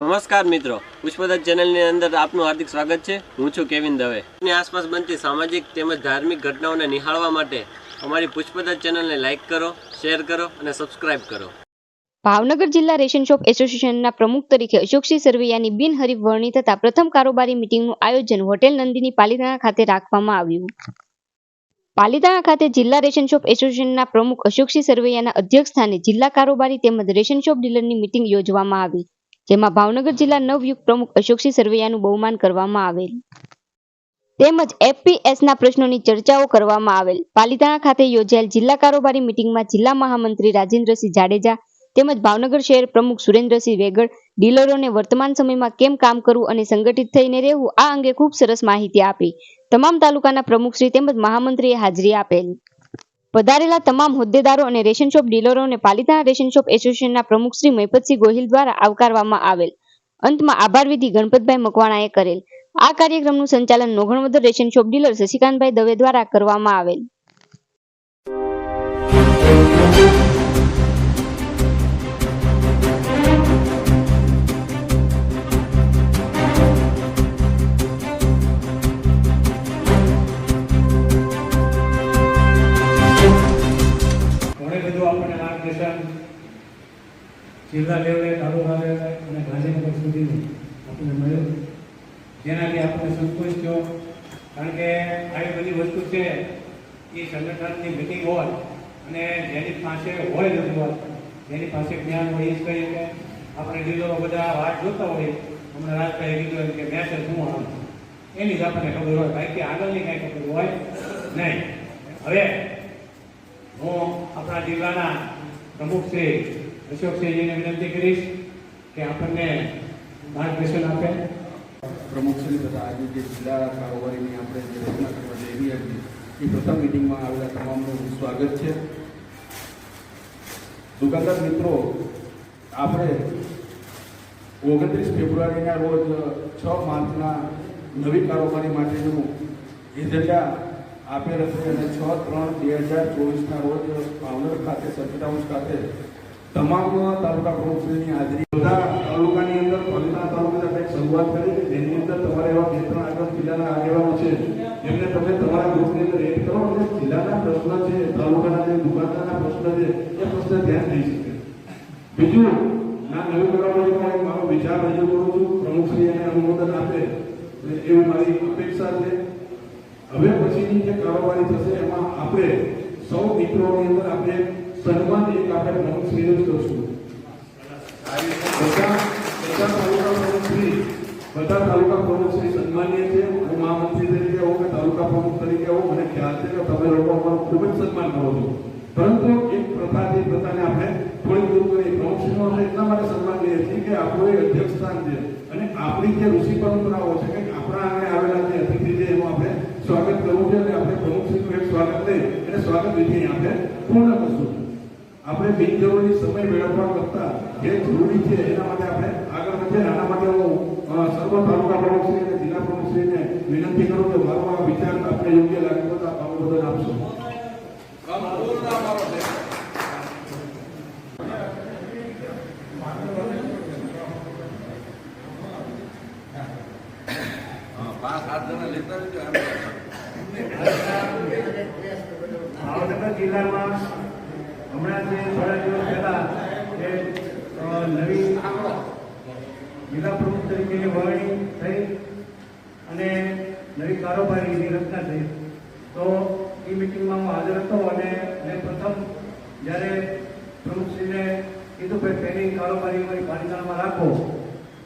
નમસ્કાર મિત્રો, પુષ્પદત્ત ચેનલની અંદર આપનું હાર્દિક સ્વાગત છે. હું છું કેવિન દવે. ની આસપાસ બનતી સામાજિક તેમજ ધાર્મિક ઘટનાઓને નિહાળવા માટે અમારી પુષ્પદત્ત ચેનલને લાઇક કરો શેર કરો અને સબસ્ક્રાઇબ કરો. ભાવનગર જિલ્લા રેશન શોપ એસોસિએશનના પ્રમુખ તરીકે અશોકસિંહ સરવૈયાની બિનહરીફ વરણી થતા પ્રથમ કારોબારી મિટિંગનું આયોજન હોટેલ નંદિની પાલિતાણા ખાતે રાખવામાં આવ્યું. પાલિતાણા ખાતે જિલ્લા રેશન શોપ એસોસિએશનના પ્રમુખ અશોકસિંહ સરવૈયાના અધ્યક્ષસ્થાને જિલ્લા કારોબારી તેમજ રેશન શોપ ડીલરની મિટિંગ યોજવામાં આવી. જેમાં ભાવનગર જિલ્લા નવયુગ પ્રમુખ અશોકસિંહ સરવૈયાનું બહુમાન કરવામાં આવેલ. તેમજ એફપીએસના પ્રશ્નોની ચર્ચાઓ કરવામાં આવેલ. પાલિતાણા ખાતે યોજાયેલ જિલ્લા કારોબારી મિટિંગમાં જિલ્લા મહામંત્રી રાજેન્દ્રસિંહ જાડેજા તેમજ ભાવનગર શહેર પ્રમુખ સુરેન્દ્રસિંહ વેગડ ડીલરોને વર્તમાન સમયમાં કેમ કામ કરવું અને સંગઠિત થઈને રહેવું આ અંગે ખૂબ સરસ માહિતી આપી. તમામ તાલુકાના પ્રમુખશ્રી તેમજ મહામંત્રીએ હાજરી આપેલ. પધારેલા તમામ હોદ્દેદારો અને રેશન શોપ ડીલરોને પાલિતાણા રેશન શોપ એસોસિએશનના પ્રમુખ શ્રી મહિપતસિંહ ગોહિલ દ્વારા આવકારવામાં આવેલ. અંતમાં આભાર વિધિ ગણપતભાઈ મકવાણાએ કરેલ. આ કાર્યક્રમનું સંચાલન Noganvadar ration shop dealer Shashikantbhai Dave દ્વારા કરવામાં આવેલ. જિલ્લા લેવલે તાલુકા લેવલે અને ગાંધીનગર સુધીનું આપણને મળ્યું જેનાથી આપણને સંતોષ થયો. કારણ કે આવી બધી વસ્તુ છે, એ સંગઠનની મિટિંગ હોય અને જેની પાસે હોય રજૂઆત જેની પાસે જ્ઞાન હોય એ જ કહીએ કે આપણે લીલો બધા વાત જોતા હોય, હમણાં રાજભાઈ કીધું એમ કે મેસેજ શું આવે એની જ આપણને ખબર હોય. બાકી આગળની કાંઈ ખબર હોય? નહીં. હવે હું આપણા જિલ્લાના પ્રમુખ શ્રી અશોકસિંહજીને વિનંતી કરીશ કે આપણને માર્ગદર્શન આપે. પ્રમુખશ્રી તથા આજે જે જિલ્લા કારોબારીની આપણે જે રચના કરવા જઈ રહ્યા એ પ્રથમ મિટિંગમાં આવેલા તમામનું સ્વાગત છે. દુકાનદાર મિત્રો, આપણે ઓગણત્રીસ ફેબ્રુઆરીના રોજ છ માર્ચના નવી કારોબારી માટેનું એજન્ડા આપેલ છે અને છ ત્રણ બે હજાર ચોવીસના રોજ ભાવનગર ખાતે, સર્કિટ ખાતે તમામ તાલુકા પ્રમુખશ્રીની હાજરી. બધા તાલુકાની અંદર પંચના તાલુકા એક શરૂઆત કરી કે જેની અંદર તમારે એવા બે ત્રણ આગળ જિલ્લાના આગેવાનો છે, એમને તમે તમારા ગ્રુપની અંદર એડ કરો અને જિલ્લાના પ્રશ્ન છે, તાલુકાના જે દુકાનદારના પ્રશ્ન છે, એ પ્રશ્ન ધ્યાન દઈ શકે. બીજું, ના, નવી કરવા માટે મારો વિચાર રજૂ કરું છું, પ્રમુખશ્રી એને અનુમોદન આપે એવી મારી અપેક્ષા છે. હવે પછીની જે કારોબારી થશે, એમાં આપણે સૌ મિત્રોની અંદર આપણે સન્માન એક આપણે પ્રમુખશ્રીને જ કરશું બધા તાલુકા પ્રમુખશ્રી બધા તાલુકા પ્રમુખશ્રી સન્માનીય છે. હું મહામંત્રી તરીકે હોઉં કે તાલુકા પ્રમુખ તરીકે હોઉં, મને ખ્યાલ છે કે તમે લોકો અમારું ખૂબ જ સન્માન કરો છો. પરંતુ એક પ્રથાથી પ્રથાને આપણે થોડી દૂર કરી પ્રમુખશ્રીનો આપણે એટલા માટે સન્માન લઈએ છીએ કે આપણું એક અધ્યક્ષ સ્થાન છે. અને આપણી જે ઋષિ પરંપરાઓ છે કે આપણા આંગણે આવેલા જે અતિથિ છે, એનું આપણે સ્વાગત કરવું છે અને આપણે પ્રમુખશ્રીનું એક સ્વાગત લઈ અને સ્વાગત વિધિ આપણે પૂર્ણ કરશું. આપણે બિનજરૂરી સમય વેડફવા કરતા જે જરૂરી છે એના માટે આપણે આગળ વધીએ આના માટે હું સર્વ તાલુકા પ્રમુખશ્રી અને જિલ્લા પ્રમુખશ્રીને વિનંતી કરું કે મારો આ વિચાર આપણે યોગ્ય લાગે તો આપ અનુમોદન આપશો. ભાવનગર જિલ્લામાં હમણાં જે થોડા દિવસ પહેલા એ નવી જિલ્લા પ્રમુખ તરીકેની વરણી થઈ અને નવી કારોબારીની રચના થઈ, તો એ અને